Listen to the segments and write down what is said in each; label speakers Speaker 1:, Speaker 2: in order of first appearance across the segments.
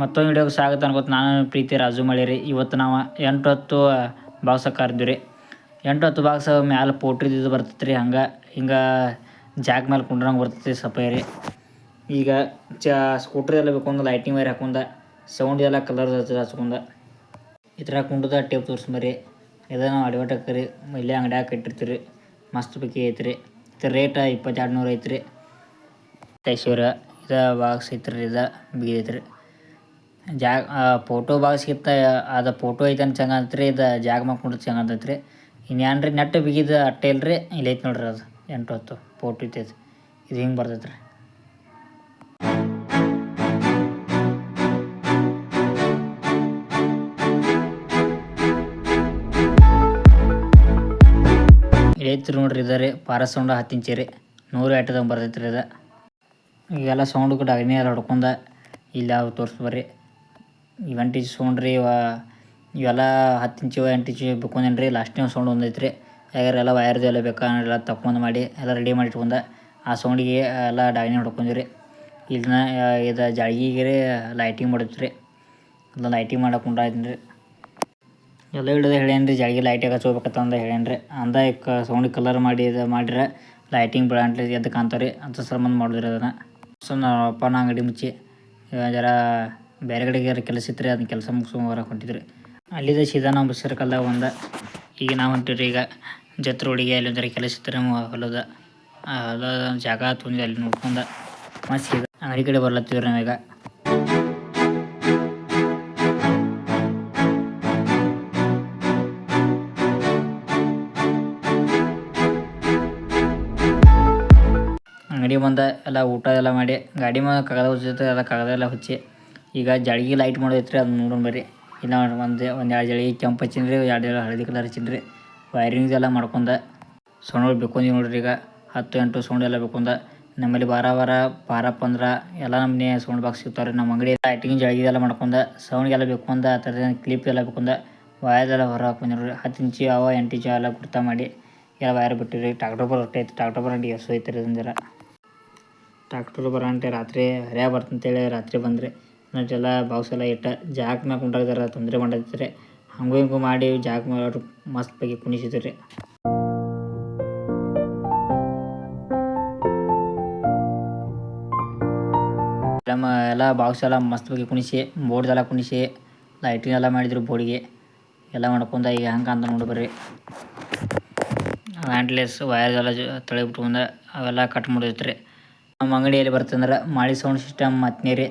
Speaker 1: ಮತ್ತೊಂದು ವಿಡಿಯೋಗೆ ಸ್ವಾಗತ ಅನ್ಕೋತ ನಾನು ಪ್ರೀತಿ ರಾಜು ಮಳಿರಿ. ಇವತ್ತು ನಾವು ಎಂಟು ಹತ್ತು ಬಾಕ್ಸ ಕರ್ದ್ವಿ ರೀ ಎಂಟು ಹತ್ತು ಬಾಕ್ಸ ಮ್ಯಾಲೆ ಪೋಟ್ರಿದ್ದು ಬರ್ತೈತೆ ರೀ ಹಂಗೆ, ಹಿಂಗೆ ಜಾಗ ಮೇಲೆ ಕುಂಡ್ರಂಗೆ ಬರ್ತೈತಿ ಸಪೈ ರೀ ಈಗ ಚ, ಸ್ಕೂಟ್ರ್ ಎಲ್ಲ ಬೇಕೊಂದು, ಲೈಟಿಂಗ್ ವೈರ್ ಹಾಕೊಂಡ ಸೌಂಡ್ ಎಲ್ಲ ಕಲರ್ ಹಚ್ಕೊಂಡ ಈ ಥರ ಕುಂಡದ ಟೇಪ್ ತೋರಿಸ್ಬರಿ. ಇದು ನಾವು ಅಡ್ವರ್ಟ್ ರೀ ಇಲ್ಲೇ ಅಂಗಡ್ಯಾಗ ಇಟ್ಟಿರ್ತೀವಿ ರೀ ಮಸ್ತ್ ಬೇಕಿ ಐತ್ರಿ. ಇದು ರೇಟ ಇಪ್ಪತ್ತೆರಡು ನೂರು ಐತ್ರಿ. ತೈಸೂರ ಇದು ಬಾಕ್ಸ್ ಐತ್ರಿ, ಇದು ಬಿಗಿದೈತ್ರಿ. ಜಾಗ ಫೋಟೋ ಬಾಕ್ಸ್ಗಿಂತ ಅದು ಫೋಟೋ ಐತನ್ ಚಂದ ಆತ್ರಿ ಇದು ಜಾಗ ಮಾಡ್ಕೊಂಡ್ರೆ ಚಂದ ಅಂತೈತ್ರಿ ಇನ್ನೇನು ರೀ ನೆಟ್ ಬಿಗಿದ ಅಟ್ಟೆ ರೀ ಇಲ್ಲಿ ಐತೆ ನೋಡ್ರಿ ಅದು ಎಂಟು ಹೊತ್ತು ಫೋಟೋ ಐತೈತಿ ಇದು ಹಿಂಗೆ ಬರ್ತೈತೆ ರೀ ಐತ್ರಿ ನೋಡ್ರಿ ಇದ ರೀ ಪಾರ ಸೌಂಡ್ ಹತ್ತು ರೀ ನೂರು ಎಟ್ಟದಾಗ ಬರ್ತೈತ್ರಿ ರೀ ಇದು. ಈಗೆಲ್ಲ ಸೌಂಡ್ ಕೂಡ ಅಗ್ನಿ ಎಲ್ಲ ಹೊಡ್ಕೊಂಡ ಇಲ್ಲ ಯಾವ ತೋರಿಸ್ ಬರ್ರಿ. ಇವೆಂಟ್ ಇಂಚ್ ಸೌಂಡ್ ರೀ ಇವ, ಇವೆಲ್ಲ ಹತ್ತು ಇಂಚು, ಎಂಟು ಇಂಚು ಬೇಕೊಂದೇನು ರೀ ಲಾಸ್ಟ್ ಟೈಮ್ ಸೌಂಡ್ ಒಂದೈತೆ ರೀ ಯಾಕಂದ್ರೆ ಎಲ್ಲ ವಯರ್ದು ಎಲ್ಲ ಬೇಕಾ ಎಲ್ಲ ತಕೊಂಡ್ ಮಾಡಿ ಎಲ್ಲ ರೆಡಿ ಮಾಡಿ ಇಟ್ಕೊಂಡ ಆ ಸೌಂಡಿಗೆ ಎಲ್ಲ ಡಾಗಿನಿ ಹೊಡ್ಕೊಂಡ್ವಿ ರೀ ಇದನ್ನ ಇದು ಜಾಳಿಗೆ ರೀ ಲೈಟಿಂಗ್ ಮಾಡುತ್ತೆ ರೀ ಎಲ್ಲ ಲೈಟಿಂಗ್ ಮಾಡಕ್ಕೆ ರೀ ಎಲ್ಲ ಹಿಡಿದು ಹೇಳೇನು ರೀ ಜಾಳಿಗೆ ಲೈಟಿಗೆ ಹಚ್ಕೋಬೇಕಂತ ಅಂದ ಹೇಳೇನು ರೀ ಅಂದ ಸೌಂಡ್ ಕಲರ್ ಮಾಡಿ ಇದು ಮಾಡಿದ್ರೆ ಲೈಟಿಂಗ್ ಬ್ರಾಂಡ್ ಎದ್ದು ಕಾಣ್ತಾವೆ ರೀ ಅಂತ ಸಂಬಂಧ ಮಾಡಿದ್ರಿ ಅದನ್ನು. ಸೊ ನಾವು ಅಪ್ಪನ ಅಂಗಡಿ ಮುಚ್ಚಿ ಜರ ಬೇರೆ ಕಡೆಗೆ ಕೆಲಸ ಇತ್ತು ರೀ ಅದನ್ನ ಕೆಲಸ ಮುಗಿಸ್ಕೊಂಡು ಹೊರಗೆ ಹೊಂಟಿದ್ರಿ. ಅಲ್ಲಿದ್ದ ಸೀದಾ ನಾವು ಬಸ್ ಸರ್ಕಲ್ದಾಗ ಒಂದ ಈಗ ನಾವು ಹೊಂಟಿವ್ರಿ, ಈಗ ಜತ್ರ ಹುಡುಗಿ ಅಲ್ಲಿ ಒಂಥರ ಕೆಲಸ ಇತ್ತು ರೀ ಹೊಲದ. ಹೊಲದ ಜಾಗ ತುಂದಿ ಅಲ್ಲಿ ನೋಡ್ಕೊಂಡ. ಮತ್ತು ಸೀದಾ ಅಂಗಡಿ ಕಡೆ ಬರ್ಲತ್ತೀವ್ರಿ ನಾವೀಗ ಅಂಗಡಿ ಬಂದ, ಎಲ್ಲ ಊಟ ಎಲ್ಲ ಮಾಡಿ. ಗಾಡಿ ಮೇಲೆ ಕಾಗದ ಹೊಚ್ಚಿತ್ತು ಎಲ್ಲ ಕಾಗದ ಎಲ್ಲ ಹಚ್ಚಿ. ಈಗ ಜಳ್ಗಿ ಲೈಟ್ ಮಾಡೋದೈತ್ರಿ ಅದು ನೋಡೋಣ ಬರ್ರಿ. ಇಲ್ಲ ಒಂದು ಒಂದು ಎರಡು ಜಳಿ ಕೆಂಪು ಹಚ್ಚಿನ್ರಿ, ಎರಡು ಎರಡು ಹಳದಿ ಕಲರ್ ಹಚ್ಚಿನ್ರಿ. ವೈರಿಂಗ್ಸ್ ಎಲ್ಲ ಮಾಡ್ಕೊಂಡ ಸೌಂಡ್ ಬೇಕೊಂದಿ ನೋಡ್ರಿ ಈಗ. ಹತ್ತು, ಎಂಟು ಸೌಂಡ್ ಎಲ್ಲ ಬೇಕೊಂದ ನಮ್ಮಲ್ಲಿ ಬಾರ ಬಾರ ಬಾರಪ್ಪ ಅಂದ್ರೆ ಎಲ್ಲ ನಮ್ಮನೆ ಸೌಂಡ್ ಬಾಕ್ಸ್ ಸಿಗ್ತಾವ್ರಿ ನಮ್ಮ ಅಂಗಡಿ ಲೈಟಿಂಗ್ ಜಳ್ಗಿ ಎಲ್ಲ ಮಾಡ್ಕೊಂಡ ಸೌಂಡ್ಗೆಲ್ಲ ಬೇಕೊಂದ ಆ ಥರದ ಕ್ಲಿಪ್ ಎಲ್ಲ ಬೇಕೊಂದ ವಯರ್ದೆಲ್ಲ ಹೊರ ಹಾಕೊಂಡ್ರಿ ಹತ್ತು ಇಂಚು ಅವ, ಎಂಟು ಇಂಚು ಎಲ್ಲ ಕುರ್ತಾ ಮಾಡಿ ಎಲ್ಲ ವೈರ್ ಬಿಟ್ಟಿರಿ ಟ್ರಾಕ್ಟರ್ ಬರ್ ಟ್ರಾಕ್ಟರ್ ಬರಂಡಿ ಎಸ್ ಐತ್ರಿ ಜರ. ಟ್ರಾಕ್ಟರ್ ಬರಂಟೆ ರಾತ್ರಿ ಹರ್ಯಾ ಬರ್ತಂತೇಳಿ ರಾತ್ರಿ ಬಂದರೆ. ನಟ್ಟೆಲ್ಲ ಬಾಕ್ಸ್ ಎಲ್ಲ ಇಟ್ಟ ಜಾಕ್ ಮ್ಯಾಗ ಕುಂಟಾಗ್ದಾರ ತೊಂದರೆ ಮಾಡೈತ್ರಿ ಹಂಗೂ ಹಿಂಗೂ ಮಾಡಿ ಜಾಕ್ ಮ್ಯಾಗ ಮಸ್ತ್ ಬಗ್ಗೆ ಕುಣಿಸಿದ್ರಿ. ನಮ್ಮ ಎಲ್ಲ ಬಾಕ್ಸ್ ಎಲ್ಲ ಮಸ್ತ್ ಬಗ್ಗೆ ಕುಣಿಸಿ ಬೋರ್ಡ್ದೆಲ್ಲ ಕುಣಿಸಿ ಲೈಟಿಂಗ್ ಎಲ್ಲ ಮಾಡಿದ್ರು ಬೋರ್ಡಿಗೆ ಎಲ್ಲ ಮಾಡ್ಕೊಂಡ ಈಗ ಹಂಗೆ ಅಂತ ನೋಡಿ ಬರ್ರಿ. ವೈರ್ ವಯರ್ದೆಲ್ಲ ತಳಿ ಬಿಟ್ಕೊಂಡ ಅವೆಲ್ಲ ಕಟ್ ಮಾಡಿದ್ರಿ. ನಮ್ಮ ಅಂಗಡಿಯಲ್ಲಿ ಬರ್ತಂದ್ರೆ ಮಾಳಿ ಸೌಂಡ್ ಸಿಸ್ಟಮ್ ಮತ್ತೆ ರೀ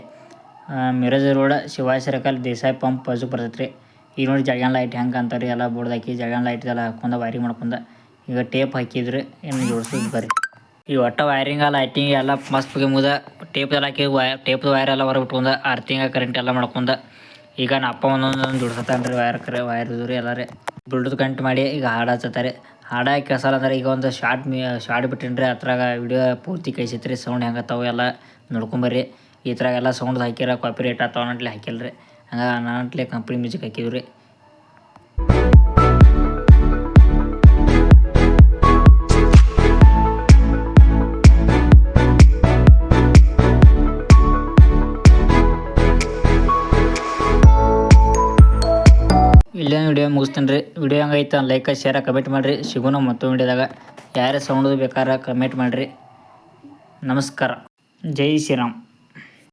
Speaker 1: Miraj road, Shivaji circle, Desai pump ಬಾಜು ಬರ್ತೈತೆ ರೀ ಈಗ ನೋಡಿ ಜಗನ್ ಲೈಟ್ ಹೆಂಗೆ ಅಂತಾರೆ ಎಲ್ಲ ಬೋರ್ಡ್ ಹಾಕಿ ಜಗನ್ ಲೈಟ್ ಎಲ್ಲ ಹಾಕೊಂಡ ವೈರಿಂಗ್ ಮಾಡ್ಕೊಂಡ. ಈಗ ಟೇಪ್ ಹಾಕಿದ್ರೆ ಏನು ಜೋಡ್ಸೋದು ಬರ್ರಿ. ಈ ಒಟ್ಟ ವೈರಿಂಗ್ ಲೈಟಿಂಗ್ ಎಲ್ಲ ಮಸ್ತ್ ಮುದ ಟೇಪ್ ಎಲ್ಲ ಹಾಕಿ ವೈ ಟೇಪ್ ವೈರ್ ಎಲ್ಲ ಹೊರಗೆ ಬಿಟ್ಕೊಂಡ ಅರ್ತಿಂಗ ಕರೆಂಟ್ ಎಲ್ಲ ಮಾಡ್ಕೊಂಡ. ಈಗ ನಾ ಅಪ್ಪ ಒಂದೊಂದು ಜೋಡ್ಸತ್ತಾನ ರೀ ವೈರ್ ಕರೆ ವೈರ್ ರೀ ಎಲ್ಲರೇ. ಬ್ಲೂಟೂತ್ ಕನೆಕ್ಟ್ ಮಾಡಿ ಈಗ ಹಾಡು ಹಚ್ಚತ್ತಾರೆ ಹಾಡ ಕೆಲಸಲ್ಲ ಅಂದ್ರೆ ಈಗ ಒಂದು ಶಾರ್ಟ್ ಮೀ ಶಾರ್ಟ್ ಬಿಟ್ಟಿನ್ರಿ. ಅದ್ರಾಗ ವಿಡಿಯೋ ಪೂರ್ತಿ ಕಳಿಸೈತೆ ರೀ ಸೌಂಡ್ ಹೆಂಗೆ ಅತ್ತಾವ ಎಲ್ಲ ನೋಡ್ಕೊಂಬರ್ರಿ ಈ ಥರ ಎಲ್ಲ ಸೌಂಡ್ ಹಾಕಿರ ಕಾಪಿ ರೇಟ್ ಆತಾವ ಅನ್ನಟ್ಲೆ ಹಾಕಿಲ್ಲ ರೀ ಹಂಗೆ ನಾನಟ್ಲೆ ಕಂಪ್ನಿ ಮ್ಯೂಸಿಕ್ ಹಾಕಿದ್ವಿ ರೀ ಇಲ್ಲೇ ವಿಡಿಯೋ ಮುಗಿಸ್ತೀನಿ ರೀ ವಿಡಿಯೋ ಹಂಗೈತೆ ಲೈಕ್ ಶೇರ್ ಕಮೆಂಟ್ ಮಾಡಿರಿ. ಸಿಗೋಣ ಮತ್ತೊಂದು ವಿಡಿಯೋದಾಗ ಯಾರೇ ಸೌಂಡ್ ಬೇಕಾದ್ರೆ ಕಮೆಂಟ್ ಮಾಡಿರಿ. ನಮಸ್ಕಾರ. ಜೈ ಶ್ರೀರಾಮ್.